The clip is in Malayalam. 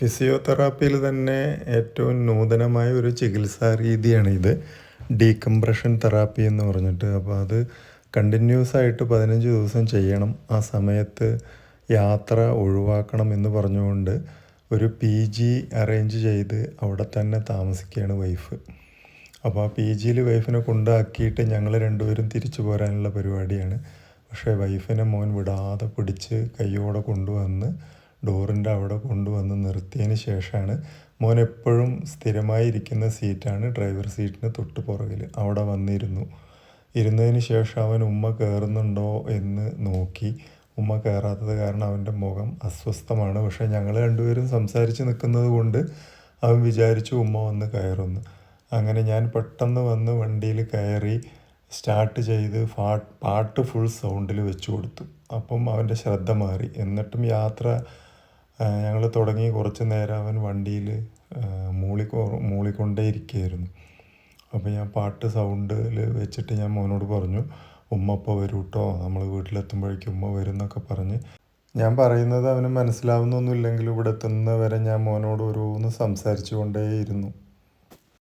ഫിസിയോതെറാപ്പിയിൽ തന്നെ ഏറ്റവും നൂതനമായ ഒരു ചികിത്സാ രീതിയാണ് ഇത് ഡീകംപ്രഷൻ തെറാപ്പി എന്ന് പറഞ്ഞിട്ട്. അപ്പോൾ അത് കണ്ടിന്യൂസ് ആയിട്ട് പതിനഞ്ച് ദിവസം ചെയ്യണം. ആ സമയത്ത് യാത്ര ഒഴിവാക്കണം എന്ന് പറഞ്ഞുകൊണ്ട് ഒരു പി ജി അറേഞ്ച് ചെയ്ത് അവിടെ തന്നെ താമസിക്കുകയാണ് വൈഫ്. അപ്പോൾ ആ പി ജിയിൽ വൈഫിനെ കൊണ്ടാക്കിയിട്ട് ഞങ്ങൾ രണ്ടുപേരും തിരിച്ചു പോരാനുള്ള പരിപാടിയാണ്. പക്ഷേ വൈഫിനെ മോൻ വിടാതെ പിടിച്ച് കയ്യോടെ കൊണ്ടുവന്ന് ഡോറിന്റെ അവിടെ കൊണ്ടുവന്ന് നിർത്തിയതിന് ശേഷമാണ് മോൻ എപ്പോഴും സ്ഥിരമായി ഇരിക്കുന്ന സീറ്റാണ് ഡ്രൈവർ സീറ്റിന് തൊട്ട് പുറകിൽ അവിടെ വന്നിരുന്നു. ഇരുന്നതിന് ശേഷം അവൻ ഉമ്മ കയറുന്നുണ്ടോ എന്ന് നോക്കി. ഉമ്മ കയറാത്തത് കാരണം അവന്റെ മുഖം അസ്വസ്ഥമാണ്. പക്ഷേ ഞങ്ങൾ രണ്ടുപേരും സംസാരിച്ച് നിൽക്കുന്നത് കൊണ്ട് അവൻ വിചാരിച്ചു ഉമ്മ വന്ന് കയറുന്നു. അങ്ങനെ ഞാൻ പെട്ടെന്ന് വന്ന് വണ്ടിയിൽ കയറി സ്റ്റാർട്ട് ചെയ്ത് പാട്ട് ഫുൾ സൗണ്ടിൽ വെച്ച് കൊടുത്തു. അപ്പം അവന്റെ ശ്രദ്ധ മാറി. എന്നിട്ടും യാത്ര ഞങ്ങൾ തുടങ്ങി കുറച്ച് നേരം അവൻ വണ്ടിയിൽ മൂളിക്കോ മൂളിക്കൊണ്ടേ ഇരിക്കുകയായിരുന്നു അപ്പോൾ ഞാൻ പാട്ട് സൗണ്ടിൽ വെച്ചിട്ട് ഞാൻ മോനോട് പറഞ്ഞു ഉമ്മ ഇപ്പോൾ വരൂ കേട്ടോ നമ്മൾ വീട്ടിലെത്തുമ്പോഴേക്കും ഉമ്മ വരും എന്നൊക്കെ പറഞ്ഞ്. ഞാൻ പറയുന്നത് അവന് മനസ്സിലാവുന്നൊന്നുമില്ലെങ്കിലും ഇവിടെ എത്തുന്നവരെ ഞാൻ മോനോട് ഓരോന്ന് സംസാരിച്ചു കൊണ്ടേയിരുന്നു